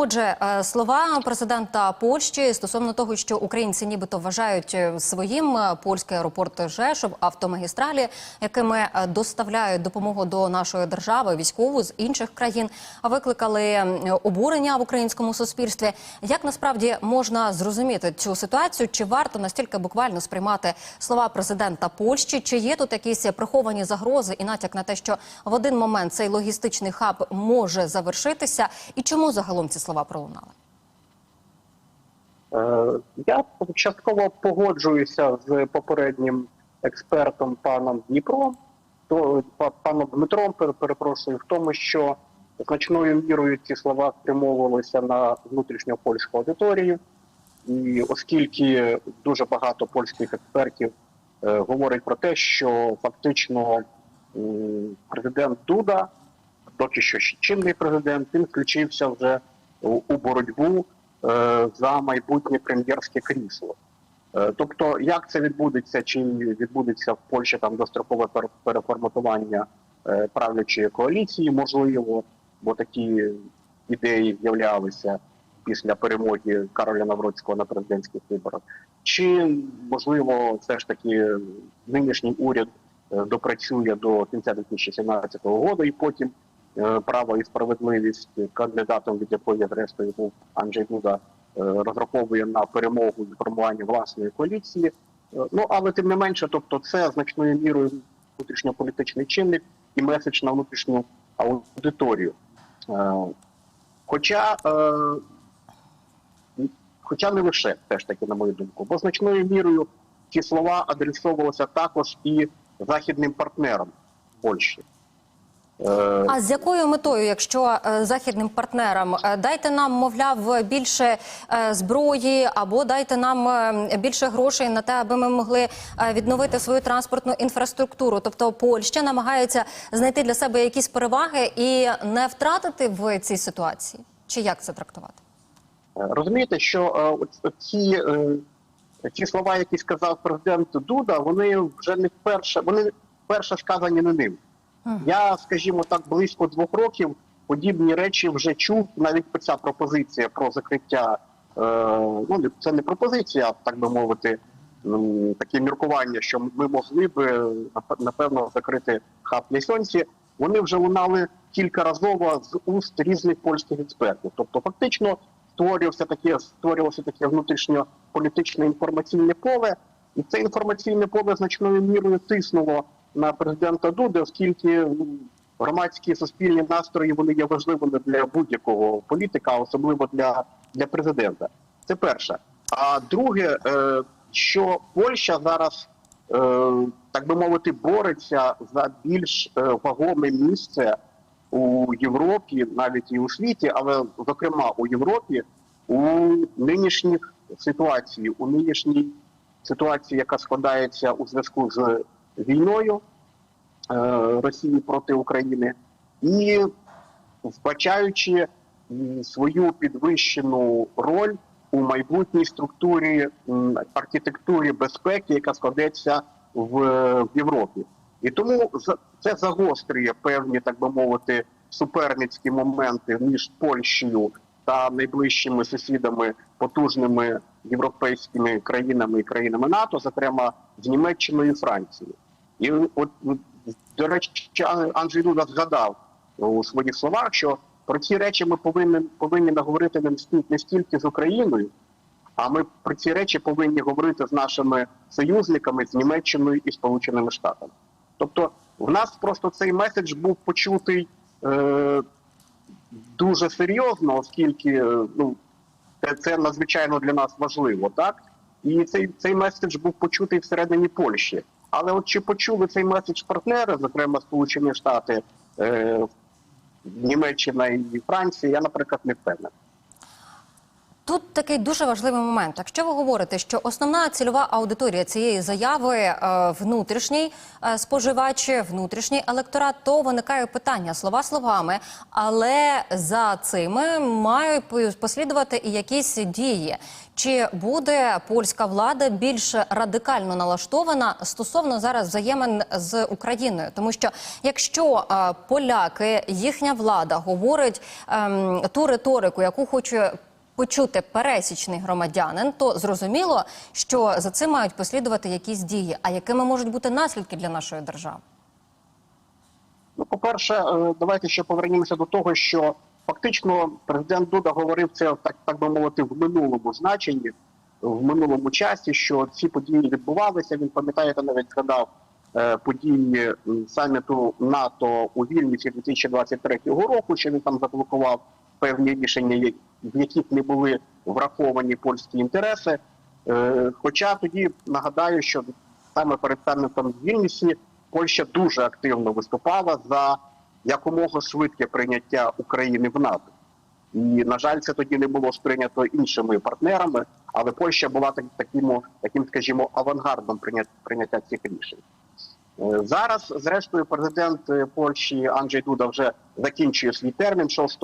Отже, е, слова президента Польщі стосовно того, що українці нібито вважають е, своїм е, польський аеропорт Жешов, автомагістралі, якими доставляють допомогу до нашої держави, військову з інших країн, викликали обурення в українському суспільстві. Як насправді можна зрозуміти цю ситуацію? Чи варто настільки буквально сприймати слова президента Польщі? Чи є тут якісь приховані загрози і натяк на те, що в один момент цей логістичний хаб може завершитися? І чому загалом ці пролунали? Е, Я частково погоджуюся з попереднім експертом паном Дніпром, паном Дмитром, пере- перепрошую, в тому, що значною мірою ці слова спрямовувалися на внутрішньопольську аудиторію, і оскільки дуже багато польських експертів е, говорить про те, що фактично м, президент Дуда, доки що ще чинний президент, він включився вже у, боротьбу е, за майбутнє прем'єрське крісло. Е, Тобто, як це відбудеться, чи відбудеться в Польщі там дострокове пер- переформатування е, правлячої коаліції, можливо, бо такі ідеї з'являлися після перемоги Кароля Навроцького на президентських виборах, чи можливо, все ж таки нинішній уряд допрацює до кінця 2017 року, і потім право і справедливість кандидатом, від якої зрештою був Анджей Дуда, е, розраховує на перемогу і формування власної коаліції. Е, Ну але тим не менше, тобто, це значною мірою внутрішньополітичний чинник і меседж на внутрішню аудиторію. Е, Хоча, е, хоча не лише теж таки, на мою думку, бо значною мірою ці слова адресовувалися також і західним партнерам Польщі. Е, А з якою метою, якщо е, західним партнерам е, дайте нам, мовляв, більше зброї, або дайте нам більше грошей на те, аби ми могли відновити свою транспортну інфраструктуру? Тобто Польща намагається знайти для себе якісь переваги і не втратити в цій ситуації? Чи як це трактувати? Розумієте, що ці, ці слова, які сказав президент Дуда, вони вже не вперше, вони вперше сказані не ним. Я, скажімо так, близько двох років подібні речі вже чув. Навіть ця пропозиція про закриття. Е, ну це не пропозиція, а так би мовити, таке міркування, що ми могли б напевно закрити хаб Лісонці. Вони вже лунали кількаразово з уст різних польських експертів. Тобто, фактично створювався таке, створювалося таке внутрішньополітичне інформаційне поле, і це інформаційне поле значною мірою тиснуло на президента Дуди, оскільки громадські суспільні настрої вони є важливими для будь-якого політика, особливо для, для президента. Це перше. А друге, е, що Польща зараз, е, так би мовити, бореться за більш е, вагоме місце у Європі, навіть і у світі, але зокрема у Європі, у нинішніх ситуації, у нинішній ситуації, яка складається у зв'язку з війною е, Росії проти України, і вбачаючи свою підвищену роль у майбутній структурі архітектурі безпеки, яка складеться в, Європі. І тому це загострює певні, так би мовити, суперницькі моменти між Польщею та найближчими сусідами, потужними європейськими країнами і країнами НАТО, зокрема з Німеччиною і Францією. І от до речі, Анджей Дуда згадав у своїх словах, що про ці речі ми повинні повинні наговорити не стільки з Україною, а ми про ці речі повинні говорити з нашими союзниками, з Німеччиною і Сполученими Штатами. Тобто, в нас просто цей меседж був почутий е, дуже серйозно, оскільки е, ну, це, це надзвичайно для нас важливо, так? І цей, цей меседж був почутий всередині Польщі. Але от чи почули цей меседж партнери, зокрема Сполучені Штати, е, Німеччина і Франція, я, наприклад, не впевнений. Тут такий дуже важливий момент. Якщо ви говорите, що основна цільова аудиторія цієї заяви е, внутрішній е, споживач, внутрішній електорат, то виникає питання слова словами, але за цими мають послідувати і якісь дії. Чи буде польська влада більш радикально налаштована стосовно зараз взаємин з Україною? Тому що якщо е, поляки, їхня влада говорить ем, ту риторику, яку хоче почути пересічний громадянин, то зрозуміло, що за цим мають послідувати якісь дії. А якими можуть бути наслідки для нашої держави? Ну, по-перше, е, давайте ще повернімося до того, що фактично президент Дуда говорив це так, так би мовити, в минулому значенні, в минулому часі, що ці події відбувалися. Він пам'ятаєте, навіть згадав е, події саміту НАТО у Вільнюсі 2023 року, що він там заблокував певні рішення, в яких не були враховані польські інтереси. Е, Хоча тоді нагадаю, що саме перед самітом Вільнюсі Польща дуже активно виступала за якомога швидке прийняття України в НАТО. І на жаль, це тоді не було сприйнято іншими партнерами, але Польща була так, таким, таким, скажімо, авангардом прийняття, прийняття цих рішень. Е, Зараз, зрештою, президент е, Польщі Анджей Дуда вже закінчує свій термін 6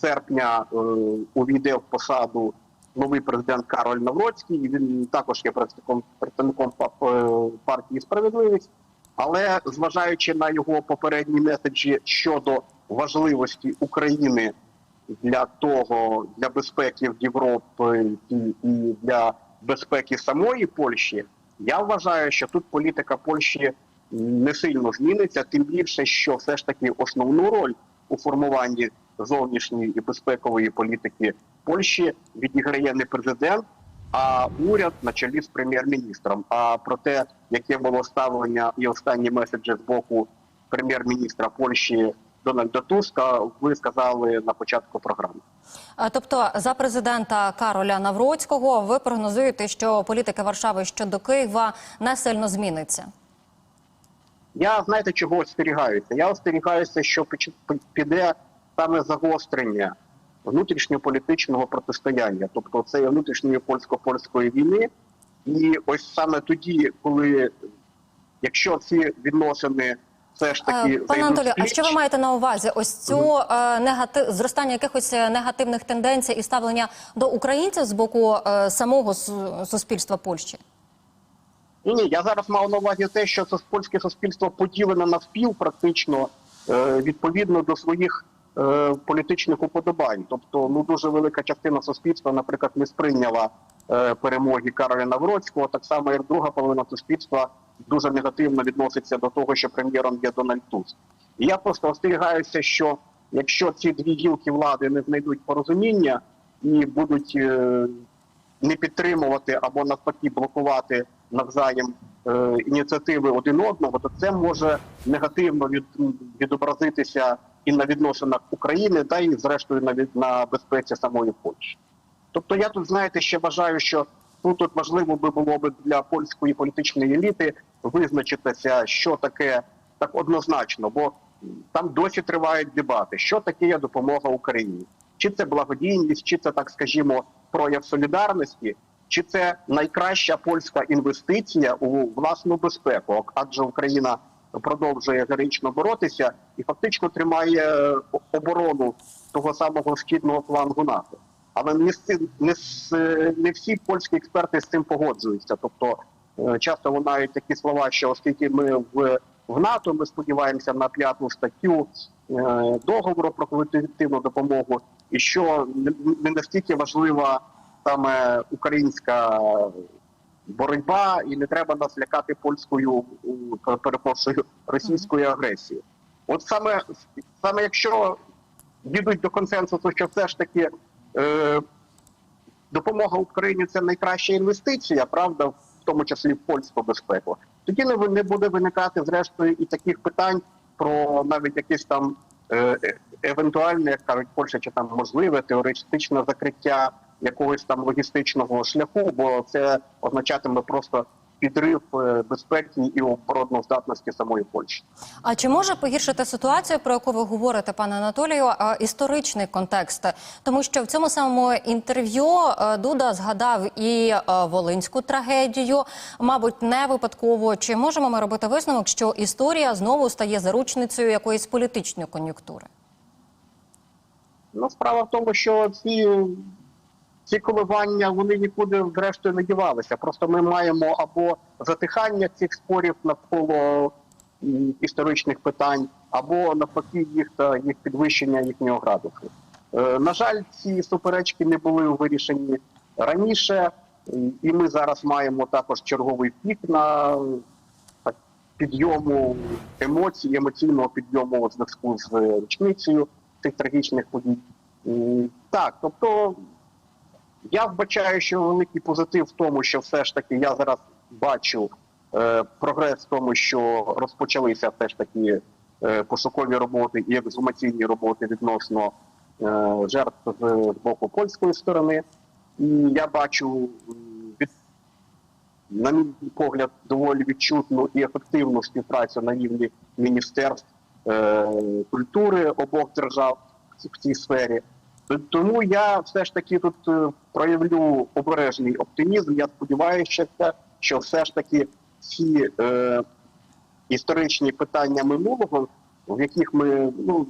серпня. е, Увійде в посаду новий президент Кароль Навроцький. Він також є представником представником е, партії Справедливість. Але зважаючи на його попередні меседжі щодо важливості України для того, для безпеки Європи і, і для безпеки самої Польщі, я вважаю, що тут політика Польщі не сильно зміниться, тим більше, що все ж таки основну роль у формуванні зовнішньої і безпекової політики Польщі відіграє не президент, а уряд на чолі з прем'єр-міністром. А про те, яке було ставлення і останні меседжі з боку прем'єр-міністра Польщі Дональда Туска, ви сказали на початку програми. Тобто, за президента Кароля Навроцького, ви прогнозуєте, що політика Варшави щодо Києва не сильно зміниться. Я знаєте, чого остерігаюся? Я остерігаюся, що піде саме загострення внутрішньополітичного протистояння, тобто це внутрішньої польсько-польської війни. І ось саме тоді, коли якщо ці відносини все ж таки Е, Пане Анатолію, а що ви маєте на увазі? Ось цю е, негатив зростання якихось е, негативних тенденцій і ставлення до українців з боку е, самого суспільства Польщі? Ні, ні, я зараз мав на увазі те, що це польське суспільство поділене навпіл практично е, відповідно до своїх е, політичних уподобань. Тобто, ну дуже велика частина суспільства, наприклад, не сприйняла е, перемоги Кароля Навроцького, так само як друга половина суспільства дуже негативно відноситься до того, що прем'єром є Дональд Туск. Я просто остерігаюся, що якщо ці дві гілки влади не знайдуть порозуміння і будуть е, не підтримувати або навпаки блокувати навзаєм ініціативи один одного, то це може негативно від, відобразитися і на відносинах України, та і зрештою на на безпеці самої Польщі. Тобто я тут знаєте ще вважаю, що ну, тут важливо би було б для польської політичної еліти визначитися, що таке так однозначно, бо там досі тривають дебати, що таке допомога Україні, чи це благодійність, чи це так скажімо прояв солідарності, чи це найкраща польська інвестиція у власну безпеку, адже Україна продовжує героїчно боротися і фактично тримає е, оборону того самого східного флангу НАТО. Але не, не, не всі польські експерти з цим погоджуються. Тобто е, часто лунають такі слова, що оскільки ми в, в НАТО, ми сподіваємося на п'яту статтю е, договору про колективну допомогу, і що не настільки важлива саме українська боротьба, і не треба нас лякати польською перепрошую російською агресією. От саме саме якщо дійдуть до консенсусу, що все ж таки е, допомога Україні це найкраща інвестиція, правда, в тому числі в польську безпеку. Тоді не, не буде виникати зрештою і таких питань про навіть якісь там е, е, евентуальне, як кажуть Польща, чи там можливе теоретичне закриття якогось там логістичного шляху, бо це означатиме просто підрив е, безпеки і оборонноздатності самої Польщі. А чи може погіршити ситуацію, про яку ви говорите, пане Анатолію, історичний контекст? Тому що в цьому самому інтерв'ю е, Дуда згадав і е, волинську трагедію, мабуть, не випадково. Чи можемо ми робити висновок, що історія знову стає заручницею якоїсь політичної кон'юнктури? Ну, справа в тому, що ці, ці коливання вони нікуди зрештою не дівалися. Просто ми маємо або затихання цих спорів навколо історичних питань, або навпаки їх та їх підвищення їхнього градусу. Е, на жаль, ці суперечки не були вирішені раніше, і- ми зараз маємо також черговий пік на підйому емоцій, емоційного підйому зв'язку з е, річницею цих трагічних подій. Так, тобто я вбачаю, що великий позитив в тому, що все ж таки я зараз бачу е, прогрес в тому, що розпочалися все ж таки е, пошукові роботи і ексгумаційні роботи відносно е, жертв з боку польської сторони. І я бачу від на мій погляд, доволі відчутну і ефективну співпрацю на рівні міністерств е, культури обох держав в цій сфері. Тому я все ж таки тут е, проявлю обережний оптимізм. Я сподіваюся, що все ж таки ці е, історичні питання минулого, в яких ми ну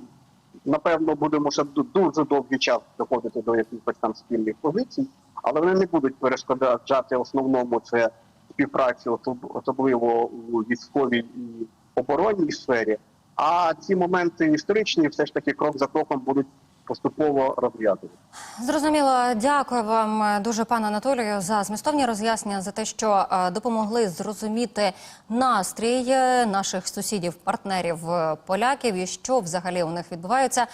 напевно будемо ще дуже довгий час доходити до якихось там спільних позицій, але вони не будуть перешкоджати основному це співпраці, особ- особливо у військовій і оборонній сфері. А ці моменти історичні все ж таки крок за кроком будуть поступово розв'язувати. Зрозуміло, дякую вам е, дуже, пане Анатолію, за змістовні роз'яснення за те, що е, допомогли зрозуміти настрій е, наших сусідів, партнерів поляків і що взагалі у них відбувається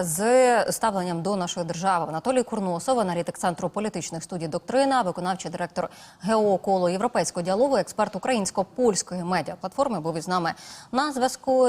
з ставленням до нашої держави. Анатолій Курносов, аналітик центру політичних студій доктрина, виконавчий директор ГО коло європейського діалогу, експерт українсько-польської медіаплатформи, був із нами на зв'язку.